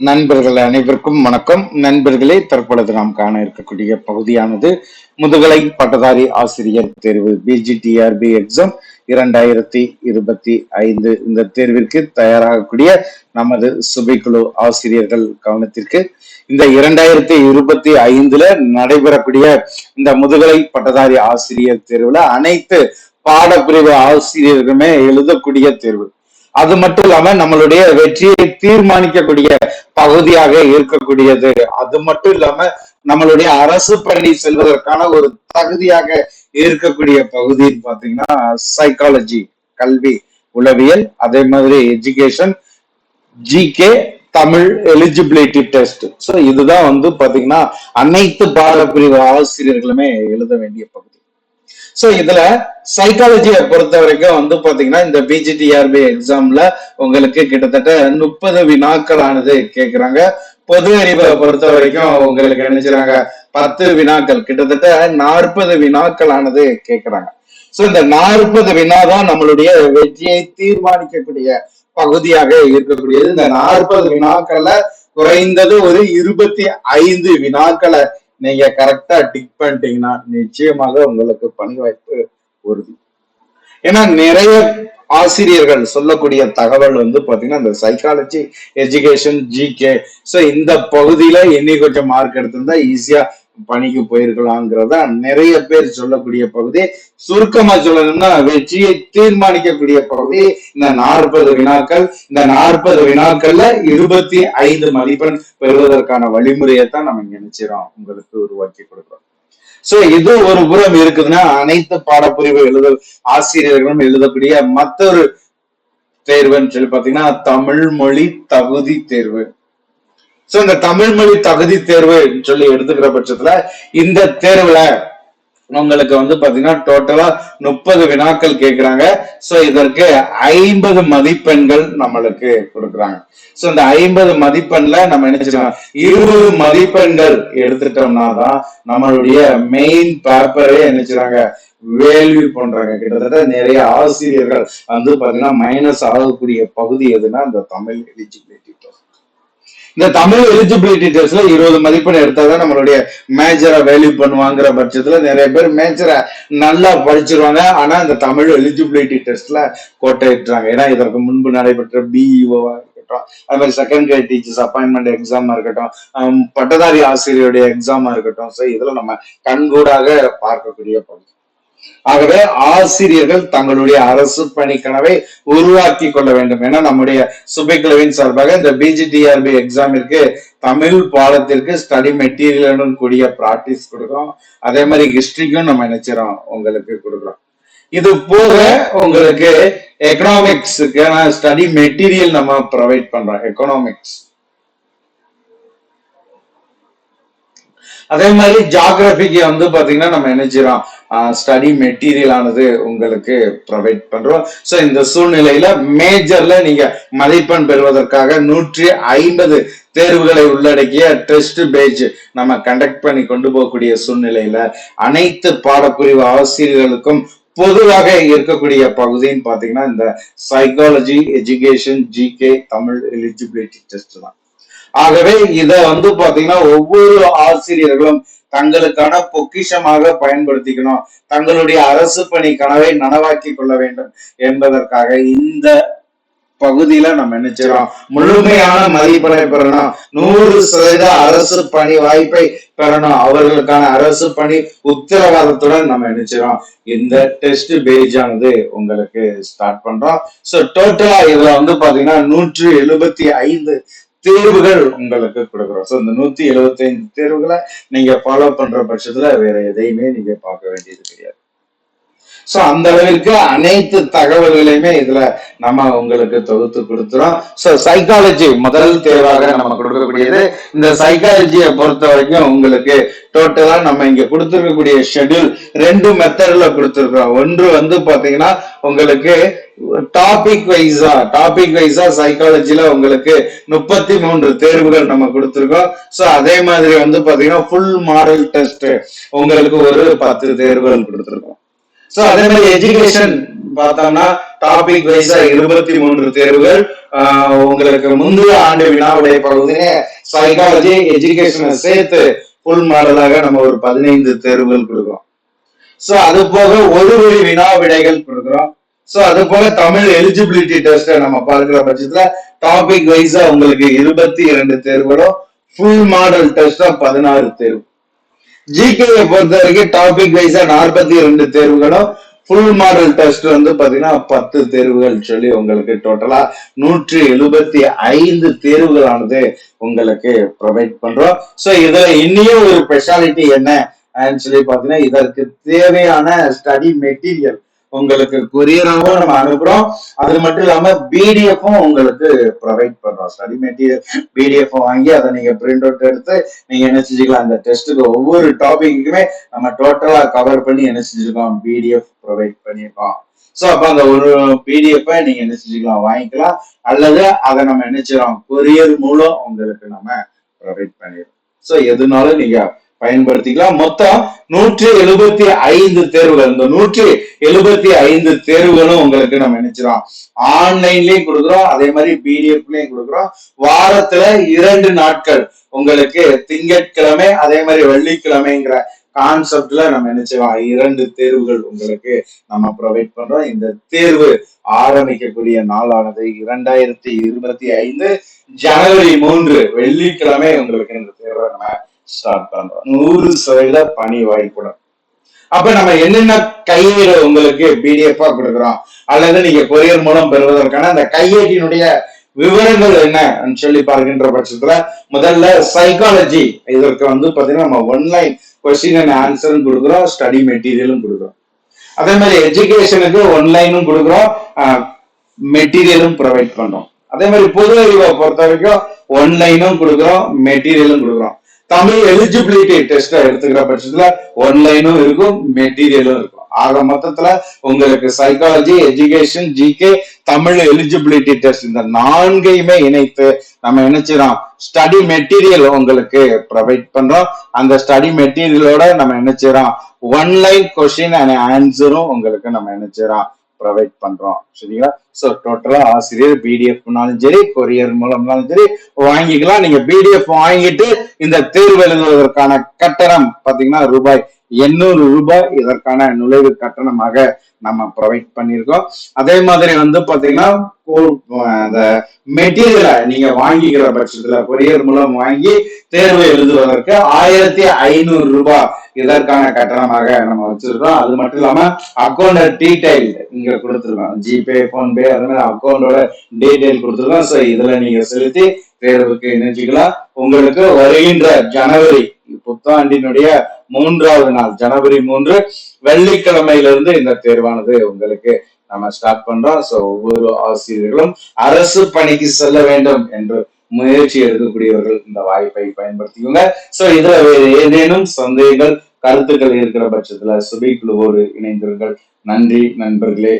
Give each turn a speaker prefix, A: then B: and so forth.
A: நண்பர்கள் அனைவருக்கும் வணக்கம். நண்பர்களே தற்பொழுது நாம் காண இருக்கக்கூடிய பகுதியானது முதுகலை பட்டதாரி ஆசிரியர் தேர்வு பிஜிடிஆர்பி எக்ஸாம் இரண்டாயிரத்தி இருபத்தி ஐந்து. இந்த தேர்விற்கு தயாராகக்கூடிய நமது சுபைக்குழு ஆசிரியர்கள் கவனத்திற்கு இந்த இரண்டாயிரத்தி இருபத்தி ஐந்துல நடைபெறக்கூடிய இந்த முதுகலை பட்டதாரி ஆசிரியர் தேர்வுல அனைத்து பாடப்பிரிவு ஆசிரியர்களுமே எழுதக்கூடிய தேர்வு. அது மட்டும் இல்லாம நம்மளுடைய வெற்றியை தீர்மானிக்கக்கூடிய பகுதியாக இருக்கக்கூடியது. அது மட்டும் இல்லாம நம்மளுடைய அரசு பணி செல்வதற்கான ஒரு தகுதியாக இருக்கக்கூடிய பகுதின்னு பாத்தீங்கன்னா சைக்காலஜி கல்வி உளவியல் அதே மாதிரி education GK Tamil eligibility test so இதுதான் வந்து பாத்தீங்கன்னா அனைத்து பாடப்பிரிவு ஆசிரியர்களுமே எழுத வேண்டிய பகுதி. சோ இதுல சைக்காலஜியை பொறுத்த வரைக்கும் வந்து பாத்தீங்கன்னா இந்த பிஜிடிஆர்பி எக்ஸாம்ல உங்களுக்கு கிட்டத்தட்ட முப்பது வினாக்களானது கேக்குறாங்க. பொது அறிவை பொறுத்த வரைக்கும் உங்களுக்கு நினைச்சுறாங்க பத்து வினாக்கள் கிட்டத்தட்ட நாற்பது வினாக்களானது கேக்குறாங்க. சோ இந்த நாற்பது வினா தான் நம்மளுடைய வெற்றியை தீர்மானிக்கக்கூடிய பகுதியாக இருக்கக்கூடியது. இந்த நாற்பது வினாக்கள்ல குறைந்தது ஒரு இருபத்தி ஐந்து வினாக்களை நீங்க கரெக்டா டிக் பண்ணிட்டீங்கன்னா நிச்சயமாக உங்களுக்கு பணி வாய்ப்பு உறுதி. ஏன்னா நிறைய ஆசிரியர்கள் சொல்லக்கூடிய தகவல் வந்து பாத்தீங்கன்னா இந்த சைக்காலஜி எஜுகேஷன் ஜிகே சோ இந்த பகுதியில இன்னி கொஞ்சம் மார்க் எடுத்திருந்தா ஈஸியா பணிக்கு போயிருக்கலாங்கிறத நிறைய பேர் சொல்லக்கூடிய பகுதி. சுருக்கமா சொல்லணும்னா வெற்றியை தீர்மானிக்கக்கூடிய பகுதி. இந்த நாற்பது வினாக்கள் இந்த நாற்பது வினாக்கள்ல இருபத்தி ஐந்து மதிப்பெண் பெறுவதற்கான வழிமுறையை தான் நம்ம நினைச்சிடோம் உங்களுக்கு உருவாக்கி கொடுக்கிறோம். சோ இது ஒரு புறம் இருக்குதுன்னா அனைத்து பாடப்பிரிவு எழுத ஆசிரியர்களும் எழுதக்கூடிய மற்றொரு தேர்வுன்னு சொல்லி பாத்தீங்கன்னா தமிழ் மொழி தகுதி தேர்வு. சோ இந்த தமிழ் மொழி தகுதி தேர்வு சொல்லி எடுத்துக்கிற பட்சத்துல இந்த தேர்வுல உங்களுக்கு வந்து பாத்தீங்கன்னா டோட்டலா முப்பது வினாக்கள் கேக்குறாங்க. சோ இதற்கு ஐம்பது மதிப்பெண்கள் நம்மளுக்கு கொடுக்குறாங்க. சோ இந்த ஐம்பது மதிப்பெண்ல நம்ம என்ன செய்யலாம் இருபது மதிப்பெண்கள் எடுத்துட்டோம்னா தான் நம்மளுடைய மெயின் பேப்பரே என்ன செய்யறாங்க? வேள்வி பண்றாங்க. கிட்டத்தட்ட நிறைய ஆசிரியர்கள் வந்து பாத்தீங்கன்னா மைனஸ் ஆகக்கூடிய பகுதி எதுனா இந்த தமிழ் எலிஜிபிலிட்டி. இந்த தமிழ் எலிஜிபிலிட்டி டெஸ்ட்ல இருபது மதிப்பெண் எடுத்தாதான் நம்மளுடைய மேஜரை வேல்யூ பண்ணுவாங்கிற பட்சத்துல நிறைய பேர் மேஜரை நல்லா படிச்சிருவாங்க. ஆனா இந்த தமிழ் எலிஜிபிலிட்டி டெஸ்ட்ல கோட்டையிட்டுறாங்க ஏன்னா இதற்கு முன்பு நடைபெற்ற பிஇஓவா இருக்கட்டும் அது மாதிரி செகண்ட் கிரேட் டீச்சர்ஸ் அப்பாயின்மெண்ட் எக்ஸாமா இருக்கட்டும் பட்டதாரி ஆசிரியருடைய எக்ஸாமா இருக்கட்டும். ஸோ இதுல நம்ம கண்கூடாக பார்க்கக்கூடிய பகுதி ஆகவே ஆசிரியர்கள் தங்களுடைய அரசு பணி கனவை உருவாக்கி கொள்ள வேண்டும் என நம்முடைய சுபைக்குழுவின் சார்பாக இந்த பிஜிடிஆர்பி எக்ஸாமிற்கு தமிழ் பாடத்திற்கு ஸ்டடி மெட்டீரியலுடன் கூடிய ப்ராக்டிஸ் கொடுக்குறோம். அதே மாதிரி ஹிஸ்டரிக்கும் நம்ம நினைச்சிடறோம் உங்களுக்கு கொடுக்குறோம். இது போக உங்களுக்கு எக்கனாமிக்ஸுக்கான ஸ்டடி மெட்டீரியல் நம்ம ப்ரொவைட் பண்றோம். எக்கனாமிக்ஸ் அதே மாதிரி ஜாகிரபிக்கு வந்து பாத்தீங்கன்னா நம்ம நினைச்சிடறோம் ஸ்டடி மெட்டீரியல் ஆனது உங்களுக்கு ப்ரொவைட் பண்றோம். ஸோ இந்த சூழ்நிலையில மேஜர்ல நீங்க மதிப்பெண் பெறுவதற்காக நூற்றி ஐம்பது தேர்வுகளை உள்ளடக்கிய டெஸ்ட் பேஜ் நம்ம கண்டக்ட் பண்ணி கொண்டு போகக்கூடிய சூழ்நிலையில அனைத்து பாடப்பிரிவு ஆசிரியர்களுக்கும் பொதுவாக இருக்கக்கூடிய பகுதின்னு பாத்தீங்கன்னா இந்த psychology education GK Tamil eligibility test தான். ஆகவே இத வந்து பாத்தீங்கன்னா ஒவ்வொரு ஆசிரியர்களும் தங்களுக்கான பொக்கிஷமாக பயன்படுத்திக்கணும். தங்களுடைய அரசு பணி கனவை நனவாக்கி கொள்ள வேண்டும் என்பதற்காக இந்த பகுதியில நம்ம என்ன செய்யறோம்? முழுமையான மதிப்பெண்ணை பெறணும். நூறு சதவீத அரசு பணி வாய்ப்பை பெறணும். அவர்களுக்கான அரசு பணி உத்தரவாதத்துடன் நம்ம நினைச்சிரோம் இந்த டெஸ்ட் பேஜ் ஆனது உங்களுக்கு ஸ்டார்ட் பண்றோம். சோ டோட்டலா இதுல வந்து பாத்தீங்கன்னா நூற்றி எழுபத்தி ஐந்து தேர்வுகள் உங்களுக்கு கொடுக்குறோம். ஸோ இந்த நூத்தி எழுபத்தைந்து தேர்வுகளை நீங்க ஃபாலோ பண்ற பட்சத்துல வேற எதையுமே நீங்க பார்க்க வேண்டியது கிடையாது. சோ அந்த அளவிற்கு அனைத்து தகவல்களையுமே இதுல நம்ம உங்களுக்கு தொகுத்து கொடுத்துறோம். சோ சைக்காலஜி முதல் தேர்வாக நம்ம கொடுக்கக்கூடியது. இந்த சைக்காலஜியை பொறுத்த வரைக்கும் உங்களுக்கு டோட்டலா நம்ம இங்க கொடுத்துருக்கக்கூடிய ஷெட்யூல் ரெண்டு மெத்தட்ல கொடுத்துருக்கோம் ஒன்று வந்து பாத்தீங்கன்னா உங்களுக்கு டாபிக் வைஸா டாபிக் வைஸா சைக்காலஜில உங்களுக்கு முப்பத்தி மூன்று தேர்வுகள் நம்ம கொடுத்துருக்கோம். சோ அதே மாதிரி வந்து பாத்தீங்கன்னா ஃபுல் மாடல் டெஸ்ட் உங்களுக்கு ஒரு பத்து தேர்வுகள் கொடுத்திருக்கோம். சோ அதே மாதிரி எஜுகேஷன் பார்த்தோம்னா டாபிக் வைஸா இருபத்தி மூன்று தேர்வுகள். ஆஹ் உங்களுக்கு முந்தைய ஆண்டு வினாவுடைய பகுதியிலே சைக்காலஜி எஜுகேஷனை சேர்த்து ஃபுல் மாடலாக நம்ம ஒரு பதினைந்து தேர்வுகள் கொடுக்குறோம். சோ அது போக ஒரு வழி வினா விடைகள் கொடுக்குறோம். சோ அது போக தமிழ் எலிஜிபிலிட்டி டெஸ்ட நம்ம பார்க்கிற பட்சத்துல டாபிக் வைஸா உங்களுக்கு இருபத்தி இரண்டு தேர்வுகளும் ஃபுல் மாடல் டெஸ்டா பதினாறு தேர்வு. ஜிகேயை பொறுத்த வரைக்கும் டாபிக் வைஸா நாற்பத்தி ரெண்டு தேர்வுகளும் ஃபுல் மாடல் டெஸ்ட் வந்து பாத்தீங்கன்னா பத்து தேர்வுகள் சொல்லி உங்களுக்கு டோட்டலா நூற்றி எழுபத்தி ஐந்து தேர்வுகளானது உங்களுக்கு ப்ரொவைட் பண்றோம். சோ இதுல இன்னியும் ஒரு ஸ்பெஷாலிட்டி என்ன? அப்படின்னு சொல்லி பாத்தீங்கன்னா இதற்கு தேவையான ஸ்டடி மெட்டீரியல் உங்களுக்கு கொரியராகவும் நம்ம அனுப்புறோம். அது மட்டும் இல்லாம பிடிஎஃப்பும் உங்களுக்கு ப்ரொவைட் பண்றோம். ஸ்டடி மெட்டீரியல் பிடிஎஃப் வாங்கி அதை நீங்க பிரிண்ட் அவுட் எடுத்து நீங்க என்ன செஞ்சுக்கலாம் அந்த டெஸ்ட்டுக்கு ஒவ்வொரு டாபிக்குமே நம்ம டோட்டலா கவர் பண்ணி என்ன செஞ்சிருக்கோம் பிடிஎஃப் ப்ரொவைட் பண்ணியிருக்கோம். சோ அப்போ அந்த ஒரு பிடிஎஃப் நீங்க என்ன செஞ்சுக்கலாம் வாங்கிக்கலாம். அல்லது அதை நம்ம என்ன கொரியர் மூலம் உங்களுக்கு நம்ம ப்ரொவைட் பண்ணிடுறோம். சோ எதுனாலும் நீங்க பயன்படுத்திக்கலாம். மொத்தம் நூற்றி எழுபத்தி ஐந்து தேர்வுகள். இந்த நூற்றி எழுபத்தி ஐந்து தேர்வுகளும் உங்களுக்கு நம்ம நினைச்சிரோம் ஆன்லைன்லயும் கொடுக்குறோம். அதே மாதிரி பிடிஎஃப்லயும் கொடுக்குறோம். வாரத்துல இரண்டு நாட்கள் உங்களுக்கு திங்கட்கிழமை அதே மாதிரி வெள்ளிக்கிழமைங்கிற கான்செப்ட்ல நம்ம நினைச்சோம் இரண்டு தேர்வுகள் உங்களுக்கு நம்ம ப்ரொவைட் பண்றோம். இந்த தேர்வு ஆரம்பிக்கக்கூடிய நாளானது இரண்டாயிரத்தி இருபத்தி ஐந்து ஜனவரி மூன்று வெள்ளிக்கிழமை உங்களுக்கு இந்த தேர்வை நம்ம ஸ்டார்ட் பண்றோம் நூறு சதவீத பணி வாய்ப்புடன் அப்ப நம்ம என்னென்ன கையேடு உங்களுக்கு பிடிஎஃபா கொடுக்குறோம்? அல்லது நீங்க கொரியர் மூலம் பெறுவதற்கான அந்த கையேட்டினுடைய விவரங்கள் என்ன? சொல்லி பார்க்கின்ற பட்சத்துல முதல்ல சைக்காலஜி இதற்கு வந்து பாத்தீங்கன்னா நம்ம ஒன்லைன் கொஸ்டின் அண்ட் ஆன்சரும் கொடுக்குறோம் ஸ்டடி மெட்டீரியலும் கொடுக்குறோம். அதே மாதிரி எஜுகேஷனுக்கு ஒன்லைனும் கொடுக்குறோம் மெட்டீரியலும் ப்ரொவைட் பண்றோம். அதே மாதிரி பொது அறிவை பொறுத்த வரைக்கும் ஒன்லைனும் கொடுக்குறோம் மெட்டீரியலும் கொடுக்குறோம். தமிழ் எலிஜிபிலிட்டி டெஸ்ட் எடுத்துக்கிற பட்சத்துல ஒன்லைனும் இருக்கும் மெட்டீரியலும் இருக்கும். ஆக மொத்தத்துல உங்களுக்கு psychology education GK Tamil eligibility test இந்த நான்கையுமே இணைத்து நம்ம என்ன செய்யறோம்? ஸ்டடி மெட்டீரியல் உங்களுக்கு ப்ரொவைட் பண்றோம். அந்த ஸ்டடி மெட்டீரியலோட நம்ம என்ன செய்யறோம்? ஒன்லைன் கொஸ்டின் அண்ட் ஆன்சரும் உங்களுக்கு நம்ம நினைச்சிடோம் ப்ரொவைட் பண்றோம். சரிங்களா? சோ டோட்டலா ஆசிரியர் பிடிஎஃப்னாலும் சரி கொரியர் மூலம்னாலும் சரி வாங்கிக்கலாம். நீங்க பிடிஎஃப் வாங்கிட்டு இந்த தேர்வு எழுதுவதற்கான கட்டணம் பாத்தீங்கன்னா ரூபாய் எண்ணூறு ரூபாய் இதற்கான நுழைவு கட்டணமாக நம்ம ப்ரொவைட் பண்ணியிருக்கோம். அதே மாதிரி வந்து பாத்தீங்கன்னா அந்த மெட்டீரியலை நீங்க வாங்கிக்கிற பட்சத்துல கொரியர் மூலம் வாங்கி தேர்வு எழுதுவதற்கு ஆயிரத்தி ஐநூறு ரூபாய் இதற்கான கட்டணமாக நம்ம வச்சிருக்கோம். அது மட்டும் இல்லாம அக்கௌண்ட் டீடைல் இங்க கொடுத்துருக்கோம். ஜிபே போன்பே அது மாதிரி அக்கௌண்டோட டீடைல் கொடுத்துருக்கோம். ஸோ இதுல நீங்க செலுத்தி தேர்வுக்கு இணைச்சிக்கலாம் உங்களுக்கு வருகின்ற ஜனவரி புத்தாண்டினுடைய மூன்றாவது நாள் ஜனவரி மூன்று வெள்ளிக்கிழமையிலிருந்து இந்த தேர்வானது உங்களுக்கு நம்ம ஸ்டார்ட் பண்றோம். சோ ஒவ்வொரு ஆசிரியர்களும் அரசு பணிக்கு செல்ல வேண்டும் என்று முயற்சி எடுக்கக்கூடியவர்கள் இந்த வாய்ப்பை பயன்படுத்திக்கோங்க. சோ இதுல வேறு ஏதேனும் சந்தேகங்கள் கருத்துக்கள் இருக்கிற பட்சத்துல சுபி குழுவோடு இணைந்தீர்கள் நன்றி நண்பர்களே.